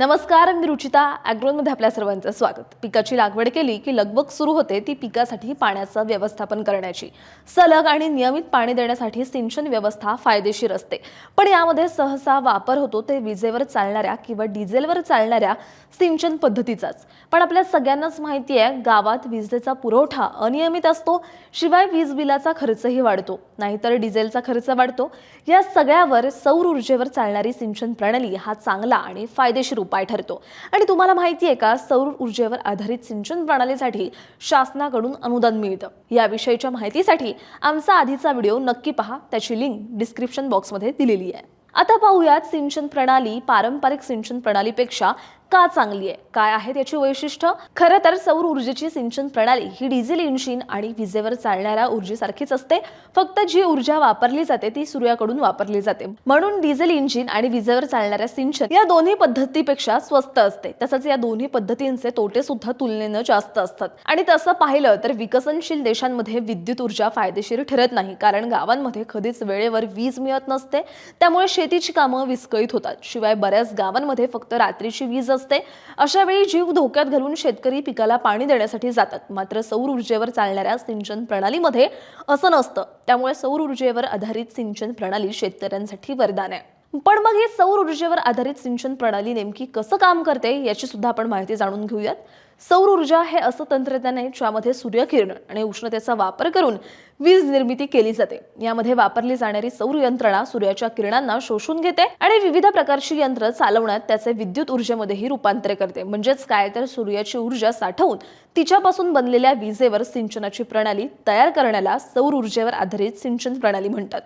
नमस्कार मी रुचिता. ॲग्रोनमध्ये आपल्या सर्वांचं स्वागत. पिकाची लागवड केली की लगबग सुरू होते ती पिकासाठी पाण्याचं व्यवस्थापन करण्याची. सलग आणि नियमित पाणी देण्यासाठी सिंचन व्यवस्था फायदेशीर असते. पण यामध्ये सहसा वापर होतो ते विजेवर चालणाऱ्या किंवा डिझेलवर चालणाऱ्या सिंचन पद्धतीचाच. पण आपल्या सगळ्यांनाच माहिती आहे गावात विजेचा पुरवठा अनियमित असतो शिवाय वीज बिलाचा खर्चही वाढतो. नाहीतर डिझेलचा खर्च वाढतो. या सगळ्यावर सौर ऊर्जेवर चालणारी सिंचन प्रणाली हा चांगला आणि फायदेशीर उपाय ठरतो. आणि तुम्हाला माहिती आहे का सौर ऊर्जेवर आधारित सिंचन प्रणालीसाठी शासनाकडून अनुदान मिळतं. याविषयीच्या माहितीसाठी आमचा आधीचा व्हिडिओ नक्की पहा. त्याची लिंक डिस्क्रिप्शन बॉक्समध्ये दिलेली आहे. आता पाहूयात सिंचन प्रणाली पारंपरिक सिंचन प्रणालीपेक्षा का चांगली आहे. काय आहे याची वैशिष्ट्य? खरं तर सौर ऊर्जेची सिंचन प्रणाली ही डिझेल इंजिन आणि विजेवर चालणाऱ्या ऊर्जेसारखीच असते. फक्त जी ऊर्जा वापरली जाते ती सूर्याकडून वापरली जाते. म्हणून डिझेल इंजिन आणि विजेवर चालणाऱ्या सिंचन या दोन्ही पद्धतीपेक्षा स्वस्त असते. तसंच या दोन्ही पद्धतींचे तोटे सुद्धा तुलनेनं जास्त असतात. आणि तसं पाहिलं तर विकसनशील देशांमध्ये विद्युत ऊर्जा फायदेशीर ठरत नाही. कारण गावांमध्ये कधीच वेळेवर वीज मिळत नसते. त्यामुळे शेतीची कामं विस्कळीत होतात. शिवाय बऱ्याच गावांमध्ये फक्त रात्रीची वीज असते. अशा वेळी जीव धोक्यात घालून शेतकरी पिकाला पाणी देण्यासाठी जातात. मात्र सौर ऊर्जेवर चालणाऱ्या सिंचन प्रणालीमध्ये असं नसतं. त्यामुळे सौर ऊर्जेवर आधारित सिंचन प्रणाली शेतकऱ्यांसाठी वरदान आहे. पण मग ही सौर ऊर्जेवर आधारित सिंचन प्रणाली नेमकी कसं काम करते याची सुद्धा आपण माहिती जाणून घेऊयात. सौर ऊर्जा हे असं तंत्रज्ञान आहे ज्यामध्ये सूर्यकिरण आणि उष्णतेचा वापर करून वीज निर्मिती केली जाते. यामध्ये वापरली जाणारी सौर यंत्रणा सूर्याच्या किरणांना शोषून घेते आणि विविध प्रकारची यंत्र चालवण्यात त्याचे विद्युत ऊर्जेमध्येही रूपांतर करते. म्हणजेच काय तर सूर्याची ऊर्जा साठवून तिच्यापासून बनलेल्या विजेवर सिंचनाची प्रणाली तयार करण्याला सौर ऊर्जेवर आधारित सिंचन प्रणाली म्हणतात.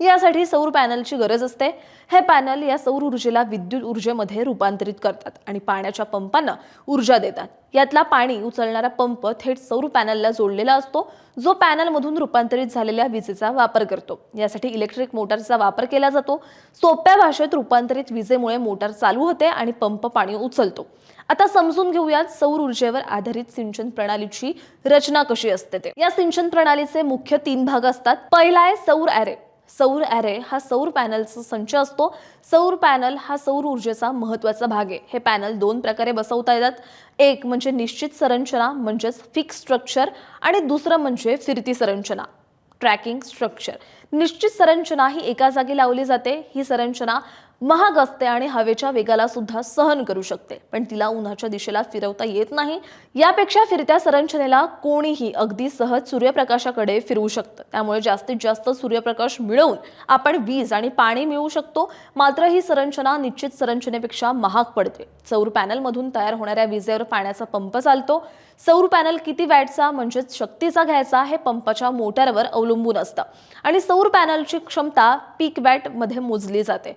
यासाठी सौर पॅनलची गरज असते. हे पॅनल या सौर ऊर्जेला विद्युत ऊर्जेमध्ये रूपांतरित करतात आणि पाण्याच्या पंपांना ऊर्जा देतात. यातला पाणी उचलणारा पंप थेट सौर पॅनलला जोडलेला असतो जो पॅनलमधून रूपांतरित झालेल्या विजेचा वापर करतो. यासाठी इलेक्ट्रिक मोटारचा वापर केला जातो. सोप्या भाषेत रूपांतरित विजेमुळे मोटार चालू होते आणि पंप पाणी उचलतो. आता समजून घेऊयात सौर ऊर्जेवर आधारित सिंचन प्रणालीची रचना कशी असते ते. या सिंचन प्रणालीचे मुख्य तीन भाग असतात. पहिला आहे सौर अॅरे सौर ॲरे हा सौर पॅनलचा संच असतो. सौर पॅनल हा सौर ऊर्जेचा महत्त्वाचा भाग आहे. हे पॅनल दोन प्रकारे बसवता येतात. एक म्हणजे निश्चित संरचना म्हणजेच फिक्स स्ट्रक्चर आणि दुसरं म्हणजे फिरती संरचना ट्रॅकिंग स्ट्रक्चर निश्चित संरचना ही एका जागी लावली जाते. ही संरचना महाग असते आणि हवेच्या वेगाला सुद्धा सहन करू शकते. पण तिला उन्हाच्या दिशेला फिरवता येत नाही. यापेक्षा फिरत्या संरचनेला कोणीही अगदी सहज सूर्यप्रकाशाकडे फिरवू शकतं. त्यामुळे जास्तीत जास्त सूर्यप्रकाश मिळवून आपण वीज आणि पाणी मिळवू शकतो. मात्र ही संरचना निश्चित संरचनेपेक्षा महाग पडते. सौर पॅनलमधून तयार होणाऱ्या विजेवर पाण्याचा पंप चालतो. सौर पॅनल किती वॅटचा म्हणजेच शक्तीचा घ्यायचा हे पंपाच्या मोटारवर अवलंबून असतं. आणि सौर पॅनलची क्षमता पीक वॅटमध्ये मोजली जाते.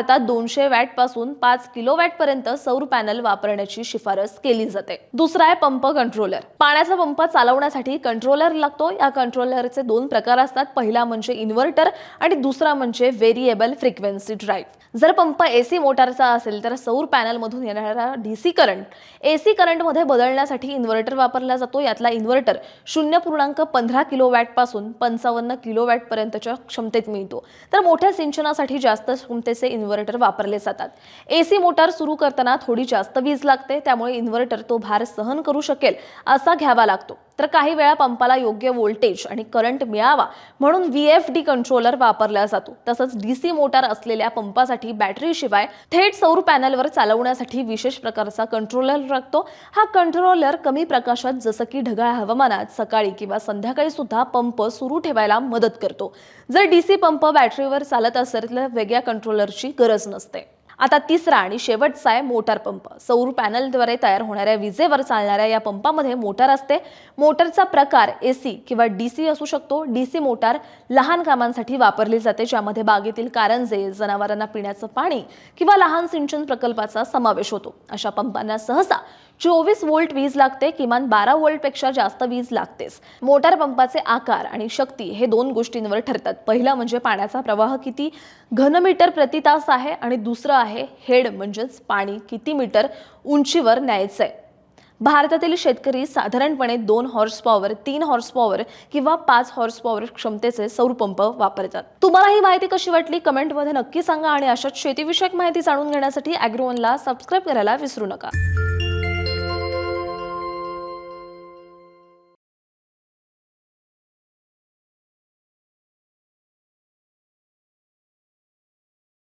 भारतात दोनशे वॅटपासून पाच किलो वॅट पर्यंत सौर पॅनल वापरण्याची शिफारस केली जाते. दुसरा आहे पंप कंट्रोलर. पाण्याचा पंप चालवण्यासाठी कंट्रोलर लागतो. या कंट्रोलरचे दोन प्रकार असतात. पहिला म्हणजे इन्व्हर्टर आणि दुसरा म्हणजे व्हेरिएबल फ्रिक्वेन्सी ड्राईव्ह. जर पंप एसी मोटारचा असेल तर सौर पॅनलमधून येणारा डीसी करंट एसी करंटमध्ये बदलण्यासाठी इन्व्हर्टर वापरला जातो. यातला इन्व्हर्टर शून्य पूर्णांक पंधरा किलो वॅटपासून पंचावन्न किलो वॅट पर्यंतच्या क्षमतेत मिळतो. तर मोठ्या सिंचनासाठी जास्त क्षमतेचे इन्व्हर्टर वापरले जातात. एसी मोटार सुरू करताना थोडी जास्त वीज लागते त्यामुळे इन्व्हर्टर तो भार सहन करू शकेल असा घ्यावा लागतो. तर काही वेळा पंपाला योग्य व्होल्टेज आणि करंट मिळावा म्हणून व्ही एफ डी कंट्रोलर वापरला जातो. तसंच डीसी मोटार असलेल्या पंपासाठी बॅटरीशिवाय थेट सौर पॅनलवर चालवण्यासाठी विशेष प्रकारचा कंट्रोलर लागतो. हा कंट्रोलर कमी प्रकाशात जसं की ढगाळ हवामानात सकाळी किंवा संध्याकाळी सुद्धा पंप सुरू ठेवायला मदत करतो. जर डीसी पंप बॅटरीवर चालत असेल तर वेगळ्या कंट्रोलरची गरज नसते. आता तिसरा आणि शेवटचा आहे मोटार पंप. सौर पॅनलद्वारे तयार होणाऱ्या विजेवर चालणाऱ्या या पंपामध्ये मोटार असते. मोटारचा प्रकार ए सी किंवा डी सी असू शकतो. डी सी मोटार लहान कामांसाठी वापरली जाते ज्यामध्ये बागेतील कारंजे जनावरांना पिण्याचं पाणी किंवा लहान सिंचन प्रकल्पाचा समावेश होतो. अशा पंपांना सहसा चोवीस वोल्ट वीज लागते किमान बारा वोल्टपेक्षा जास्त वीज लागतेच. मोटार पंपाचे आकार आणि शक्ती हे दोन गोष्टींवर ठरतात. पहिलं म्हणजे पाण्याचा प्रवाह किती घनमीटर प्रति तास आहे आणि दुसरं आहे हेड म्हणजेच पाणी किती मीटर उंचीवर न्यायचंय? भारतातील शेतकरी साधारणपणे दोन हॉर्स पॉवर तीन हॉर्स पॉवर किंवा पाच हॉर्स पॉवर क्षमतेचे सौर पंप वापरतात. तुम्हाला ही माहिती कशी वाटली? कमेंटमध्ये नक्की सांगा आणि अशाच शेतीविषयक माहिती जाणून घेण्यासाठी अॅग्रोवनला सबस्क्राईब करायला विसरू नका.